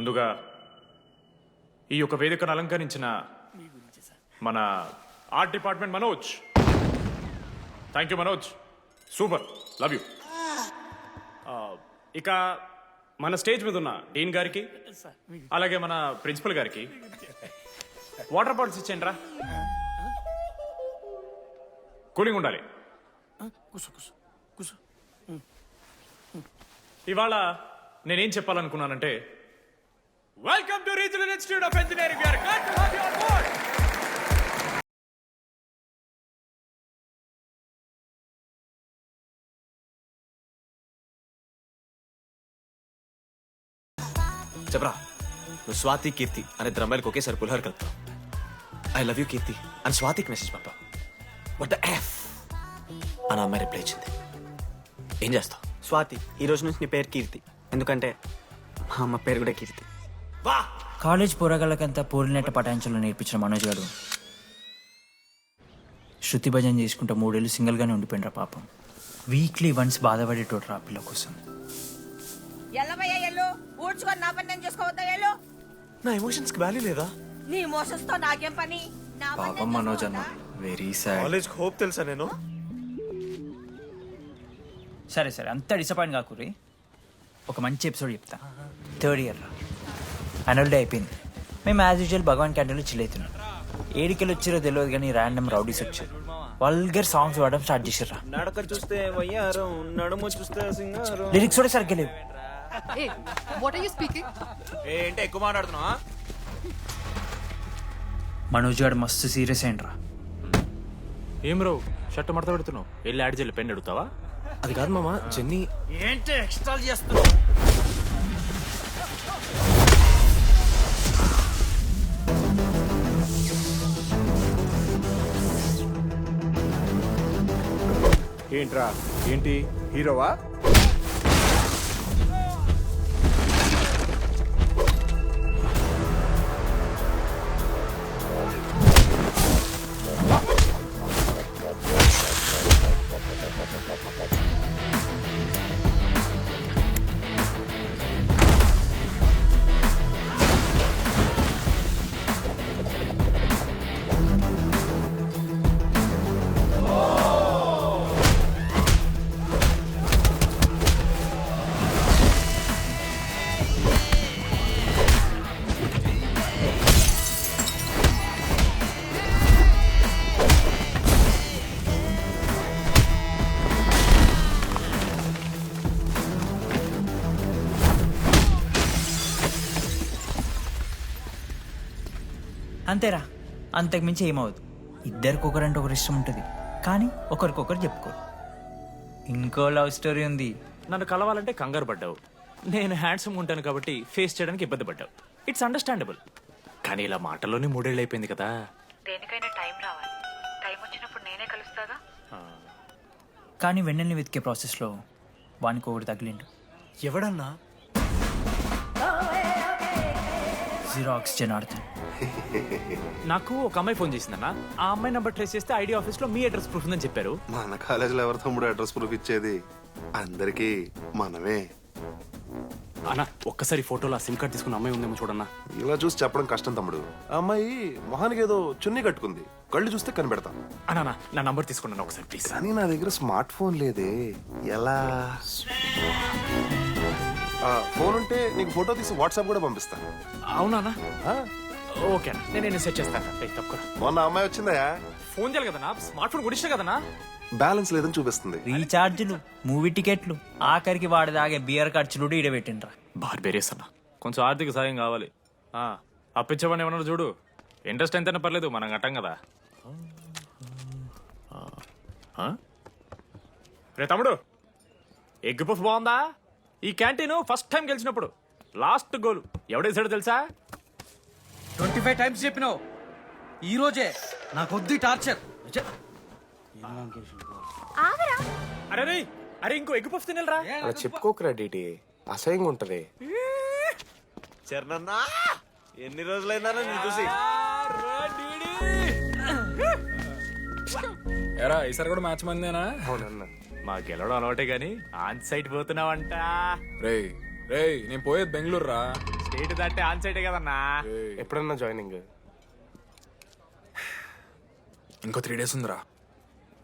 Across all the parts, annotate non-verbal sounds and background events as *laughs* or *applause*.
ముందుగా ఈ యొక్క వేదికను అలంకరించిన మన art department Manoj. Thank you Manoj. Super. Love you ఇక మన స్టేజ్ మీద ఉన్న డీన్ గారికి అలాగే మన ప్రిన్సిపల్ గారికి వాటర్ బాటిల్స్ ఇచ్చేయండి రా కూలింగ్ ఉండాలి. ఇవాళ నేనేం చెప్పాలనుకున్నానంటే welcome to regional institute of engineering we are glad to have you on board చెప్పరా నువ్వు స్వాతి కీర్తి అనే ఇద్దరు అమ్మాయిలకు ఒకేసారి పులిహోర కలుపుతావు. ఐ లవ్ యూ కీర్తి అని స్వాతికి మెసేజ్ పంపావు. వాట్ ద ఎఫ్ అని అమ్మాయి రిప్లై ఇచ్చింది. ఏం చేస్తావు? స్వాతి ఈ రోజు నుంచి నీ పేరు కీర్తి. ఎందుకంటే మా అమ్మ పేరు కూడా కీర్తి. కాలేజ్ పోరగాళ్ళకంతా పోరినట్ట పటాయించలో నేర్పించిన మనోజ్ గారు. శృతి భజన చేసుకుంటూ మూడేళ్ళు సింగిల్గానే ఉండిపోయినరా పాపం. వీక్లీ వన్స్ బాధపడేటోడు రా పిల్ల కోసం. నా ఎమోషన్స్కి వాల్యూ లేదా? నీ మోసన్స్తో నాకేం పని? పాపం మనోజ్ అన్న? వెరీ సాడ్ కాలేజ్ హోప్ తెలుసా నేను? సరే సరే. అంత డిసప్పాయింట్ కాకురి ఒక మంచి ఎపిసోడ్ చెప్తా. థర్డ్ ఇయర్ రా. యాన్యువల్ డే అయిపోయింది. మేము యాజ్ యూజువల్ భగవాన్ క్యాంటీన్లో చిల్ అవుతున్నాం ఏడికెళ్ళి వచ్చారో తెలియదు కానీ ర్యాండమ్ రౌడీస్ వచ్చారు. వల్గర్ సాంగ్స్ పాడడం స్టార్ట్ చేసారు నడక చూస్తే వయ్యారం నడుము చూస్తే సింగారం. లిరిక్స్ కూడా సరిగ్గా లేవు? ఏంటి ఎక్కువ మాట్లాడుతున్నావా? మనోజ్ గారు మస్తు సీరియస్ అయిండ్రా ఏం రావు షర్ట్ మడత పెడుతున్నావు? వెళ్ళి యాడ్ చేయాలి పెన్ అడుగుతావా అది కాదు మామ జెన్నీ. ఏంటి ఎక్స్ట్రా చేస్తున్నావు? ఏంట్రా? ఏంటి? హీరోవా? అంతేరా. అంతకుమించి ఏమవదు ఇద్దరికి ఒకరంటే ఒకరు ఇష్టం ఉంటుంది. కానీ ఒకరికొకరు చెప్పుకోరు ఇంకో లవ్ స్టోరీ ఉంది. నన్ను కలవాలంటే కంగారు పడ్డావు. నేను హ్యాండ్సమ్ ఉంటాను కాబట్టి ఫేస్ చేయడానికి ఇబ్బంది పడ్డావు. ఇట్స్ అండర్స్టాండబుల్ కానీ ఇలా మాటల్లోనే మూడేళ్ళు అయిపోయింది కదా. దేనికైనా టైం రావాలి. టైం వచ్చినప్పుడు నేనే కలుస్తాగా? కానీ వెన్నెల్ని వెతికే ప్రాసెస్లో వానికి ఒకటి తగిలిండు. ఎవడన్నా? జీరో ఆక్సిజన్ ఆడుతాను నాకు ఒక అమ్మాయి ఫోన్ చేసిందన్న. ఆ అమ్మాయి నెంబర్ ట్రేస్ చేస్తే ఐడి ఆఫీస్లో మీ అడ్రస్ ప్రూఫ్ ఉందని చెప్పారు. మన కాలేజీలో ఎవరి తమ్ముడు అడ్రస్ ప్రూఫ్ ఇచ్చేది? అందరికీ మనమే. అన్న ఒక్కసారి ఫోటోలో ఆ సిమ్ కార్డ్ తీసుకున్న అమ్మాయి ఉందేమో చూడన్నా. ఇలా చూసి చెప్పడం కష్టం తమ్ముడు. ఆ అమ్మాయి మొహానికి ఏదో చున్నీ కట్టుకుంది. కళ్ళు చూస్తే కనిపెడతా. అన్నా నా నంబర్ తీసుకున్నాను ఒకసారి ప్లీజ్. కానీ నా దగ్గర స్మార్ట్ ఫోన్ లేదే. ఎలా? ఫోన్ ఉంటే నీకు ఫోటో తీసి వాట్సాప్ కూడా పంపిస్తా అవునా ఆ, ఓకే నేను నేను సెట్ చేస్తాను. ఏయ్, తప్పుకోరా మొన్న అమ్మాయి వచ్చిందా? ఫోన్ చేయాలి కదన్నా స్మార్ట్ ఫోన్ కొడిస్తా కదన్నా బ్యాలెన్స్ లేదని చూపిస్తుంది. రీఛార్జ్లు మూవీ టికెట్లు ఆఖరికి వాడి దాగే బియర్ ఖర్చులు కూడా ఈడబెట్టిండ్రా. బార్బేరియస్ అన్న కొంచెం ఆర్థిక సాయం కావాలి. ఆ, అప్పించమని ఏమన్నా చూడు. ఇంట్రెస్ట్ ఎంతైనా పర్లేదు మనం కట్టం కదా. ఆ? రే తమ్ముడు ఎగ్ పఫ్ బాగుందా? ఈ క్యాంటీన్ ఫస్ట్ టైం గెలిచినప్పుడు. Last goal. ఎవడేసాడో తెలుసా? ట్వంటీ ఫైవ్ టైమ్స్ చెప్పినావు. ఈ రోజే నాకు వద్దు ఈ టార్చర్. అరే అరే ఇంకో ఎగ్ పఫ్ తినరా? అలా చెప్పుకోకరా డీటీ. అసహ్యంగా ఉంటది. చరణన్నా ఎన్ని రోజులైనా నేను చూసి? ఎరా ఈసారి కూడా మ్యాచ్ మందేనా? అవునన్నా. మా గెలవడం అలవాటే గాని ఆన్ సైట్ పోతున్నావంట. రేయ్ రేయ్ నేను పోయేది బెంగళూరు రా స్టేట్ దాటే ఆన్ సైడే కదన్నా? ఎప్పుడన్నా జాయినింగ్. ఇంకో త్రీ డేస్ ఉందిరా.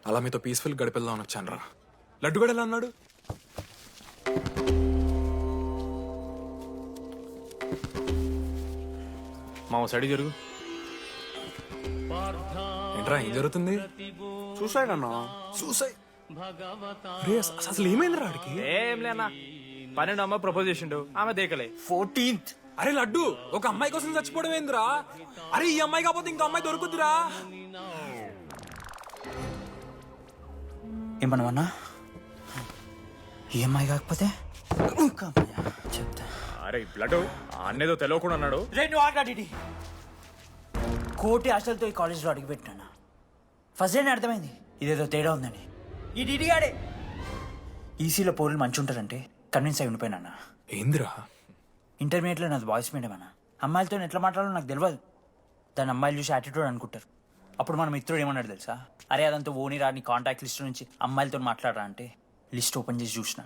అలా మీతో పీస్ఫుల్ గడిపెళ్దామని వచ్చాను రా లడ్డు కూడా ఎలా అన్నాడు మా సైడ్ జరుగు. ఏంట్రా ఏం జరుగుతుంది? చూసాడు అన్న? చూసాయి రే అస- అసలు ఏమైంది ఆడికి? ఏం లేనా? పన్నెండు అమ్మ ప్రపోజ్ చేసిండు. ఆమె దేకలే. ఫోర్టీన్త్. అరే లడ్డు ఒక అమ్మాయి కోసం చచ్చిపోవడం ఏందిరా? అరే ఈ అమ్మాయి కాకపోతే ఇంకో అమ్మాయి దొరుకుతురా ఏమన్నావన్నా ఈఎంఐ కాకపోతే ఇంకా అమ్మాయా? చెప్తా. అరే బ్లడ్ అన్నేదో తెలియకుండా అన్నాడు. రెండు ఆగాడి కోటి ఆశలతో ఈ కాలేజ్లో అడుగుపెట్టాను ఫస్ట్ డే అర్థమైంది? ఇదేదో తేడా ఉందని. ఈ డిడిగాడే ఈసీలో పౌరులు మంచి ఉంటారంటే కన్విన్స్ అయి ఉండిపోయినా ఏందిరా? ఇంటర్మీడియట్లో నాది బాయ్స్ మీడియం అన్న. అమ్మాయిలతో ఎట్లా మాట్లాడాలో నాకు తెలియదు దాని అమ్మాయిలు చూసి యాటిట్యూడ్ అనుకుంటారు. అప్పుడు మన మిత్రుడు ఏమన్నాడు తెలుసా? అరే అదంతా ఓని రాని కాంటాక్ట్ లిస్ట్ నుంచి అమ్మాయిలతో మాట్లాడరా అంటే లిస్ట్ ఓపెన్ చేసి చూసిన.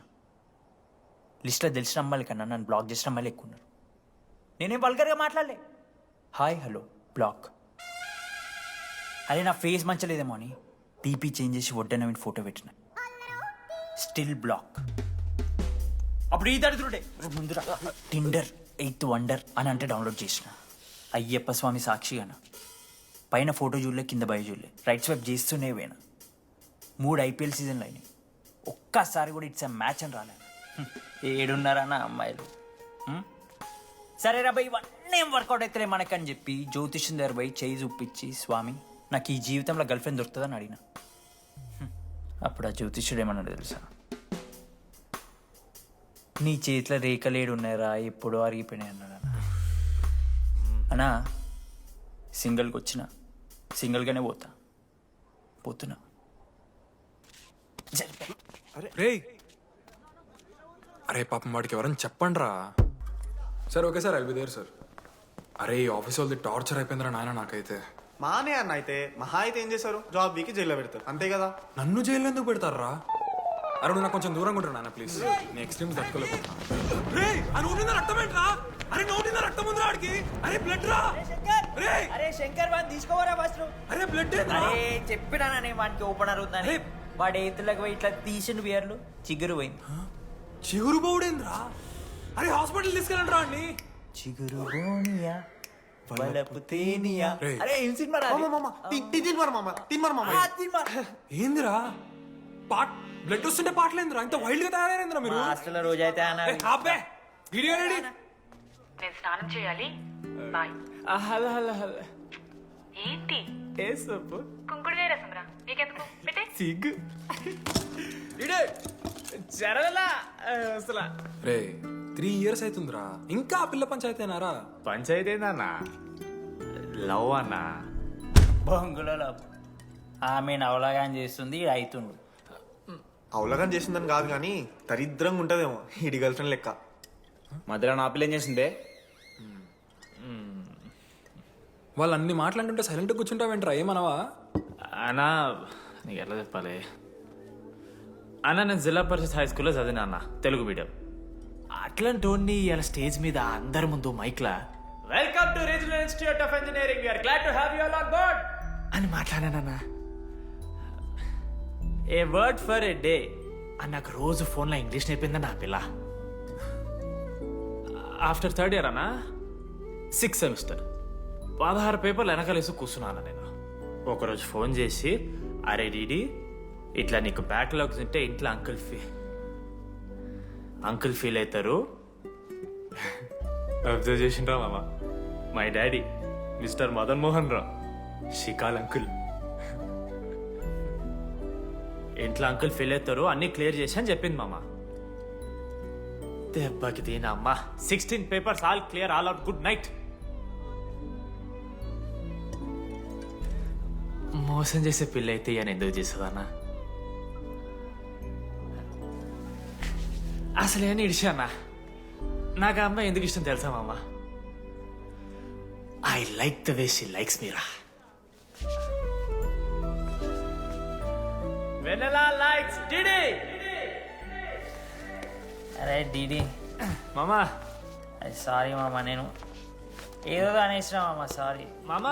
లిస్ట్లో తెలిసిన అమ్మాయిల కన్నా నన్ను బ్లాక్ చేసిన అమ్మాయిలు ఎక్కువ ఉన్నారు. నేనేం వల్గర్గా మాట్లాడలే. హాయ్ హలో బ్లాక్ అరే నా ఫేస్ మంచలేదేమో అని పీపీ చేంజ్ చేసి వడ్డన ఫోటో పెట్టిన. స్టిల్ బ్లాక్ అప్పుడు ఈ దరిద్రుడే ముందురా. టిండర్ ఎయిత్ వండర్ అని అంటే డౌన్లోడ్ చేసిన. అయ్యప్ప స్వామి సాక్షిగాన పైన ఫోటో చూడలే కింద బయ చూడలే. రైట్ స్వైప్ చేస్తూనే పోయినా. మూడు ఐపీఎల్ సీజన్లు అయినాయి. ఒక్కసారి కూడా ఇట్స్ మ్యాచ్ అని రాలేదు హ్మ్. ఏడున్నారా అమ్మాయిలు? సరే రా భయ్ ఇవన్నీ వర్కౌట్ అవుతలే మనకని చెప్పి జ్యోతిష్యం దగ్గర పోయి చేయి చూపించి స్వామి. నాకు ఈ జీవితంలో గర్ల్ ఫ్రెండ్ దొరుకుతుందని అడిగిన. అప్పుడు ఆ జ్యోతిష్యుడు ఏమన్నాడు తెలుసా? నీ చేతిలో రేఖలేడు ఉన్నాయరా ఎప్పుడో అరిగిపోయినాయి అన్నాడు అన్న. అన్నా సింగిల్కి వచ్చిన సింగిల్గానే పోతా. పోతున్నా. రే అరే పాపం వాడికి ఎవరైనా చెప్పండి రా sir okay sir I'll there sir. అరే ఈ ఆఫీస్ వాళ్ళది టార్చర్ అయిపోయిందిరా నాయన నాకైతే. మానే అన్న అయితే మహా అయితే ఏం చేశారు? జాబ్ వీకి జైల్లో పెడతారు. అంతే కదా? నన్ను జైలు ఎందుకు పెడతారా అరే నాకు కొంచెం దూరంగా ఉంటాడు నాన్న ప్లీజ్ నేను ఎక్స్ట్రీమ్స్ తట్టుకోలేకపోతున్నా. రే ఆ నోటి మీద రక్తం ఏంట్రా? అరే నోటి మీద రక్తం ఉందిరా ఆడికి. అరే బ్లడ్ రా. రే. అరే శంకర్ వాడిని తీసుకోవరా ఫస్ట్ అరే బ్లడ్ అరే చెప్పినా నేను వానికి ఓపెనర్ ఉందని వాడు ఎత్తులకు పోయి ఇట్లా తీసిన బియర్లు చిగురు పోయింది. చిగురు బౌడేంద్రా అరే హాస్పిటల్ తీసుకెళ్ళండి రా అండి చిగురు బోనియా వలపు తేనియా? రేయ్. అరే ఏం సినిమా రా అది? తిన్మరు మామ తిన్మరు మామ. ఆ, సినిమా. ఏందిరా? పాట్ బ్లడ్ వస్తుంటే పాటలేందిరా? ఇంత వైల్డ్గా తయారైందిరా మీరు? మా హాస్టల్లో రోజైతే వీడియో నేను స్నానం చేయాలి. బాయ్. Hello hello hello. ఏంటి? ఏ సొప్పు కుంకుడుగాయ రసం రా. నీకెందుకు? పెట్టే. సిగ్గు. *laughs* ఇడే జరగలా. అసలు. రే త్రీ ఇయర్స్ అవుతుందిరా ఇంకా ఆ పిల్ల పంచాయతీనారా పంచాయతీ ఏందన్నా? లవ్ అన్నా? బొంగులో లోపు. ఆమె నవలగాని చేస్తుంది ఈడు అవుతుండు అవలగం చేసిందని కాదు కానీ దరిద్రంగా ఉంటదేమో ఇడి గర్ల్ ఫ్రెండ్ లెక్క. మధ్యలో నా పిల్ల ఏం చేసిందే? వాళ్ళు అన్ని మాట్లాడుతుంటే సైలెంట్ కూర్చుంటావేంట్రా? ఏమనవా? అన్నా నీకు ఎట్లా చెప్పాలి? అన్న నేను జిల్లా పరిషత్ హై స్కూల్లో చదివినా అన్న తెలుగు మీడియం. అట్లాంటి వాడిని ఇలా స్టేజ్ మీద అందరి ముందు మైక్లా. Welcome to regional institute of engineering we're glad to have you all on board అని మాట్లాడానన్నా a word for a day అని నాకు రోజు ఫోన్లో ఇంగ్లీష్ నేర్పింది నా పిల్ల. ఆఫ్టర్ థర్డ్ ఇయర్ అన్నా? సిక్స్ సెమిస్టర్ పదహారు పేపర్లు వెనకాలేసి కూర్చున్నాను నేను. ఒకరోజు ఫోన్ చేసి అరే డీడీ ఇట్లా నీకు బ్యాక్లాగ్స్ ఉంటే ఇంట్లో అంకుల్ ఫీ అంకుల్ ఫీల్ అవుతారు? అబ్జర్వ్ చేసిండ్రా మామ. My daddy mister Madan Mohan Rao షికాల్ uncle. ఇంట్లో అంకుల్ ఫీల్ అవుతారు అన్ని క్లియర్ చేసి అని చెప్పింది మామ. దెబ్బకి దీని అమ్మ. Sixteen papers all clear all out good night. మోసం చేసే పిల్ల అయితే అని ఎందుకు చేస్తుందన్నా అసలు ఏమని ఇడిచానా? నాకు ఆ అమ్మాయి ఎందుకు ఇష్టం తెలుసా మామ? I like the way she likes Meera వెనలా likes DD అరే డీడీ మామా. సారీ మామ నేను ఏదో అనేసిన మామ సారీ మామా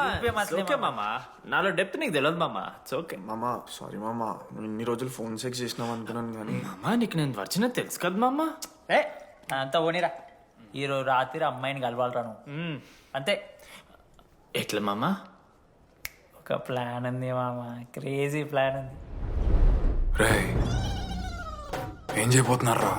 ఓకే మామా. నాలో డెప్త్ నీకు తెలియదు మామా. ఇట్స్ ఓకే మామా సారీ మామా. నువ్వు ఇన్ని రోజులు ఫోన్ సెక్స్ చేసినావు అనుకున్నాను కానీ. మామా నీకు నేను వచ్చిన తెలుసు కదా మామా. ఏ అంతా పోనీరా ఈరోజు రాత్రి అమ్మాయిని కలవాలరా నువ్వు. అంతే. ఎట్లా మామా? ఒక ప్లాన్ ఉంది మామ. క్రేజీ ప్లాన్ ఉంది. రే ఏం చేయబోతున్నారా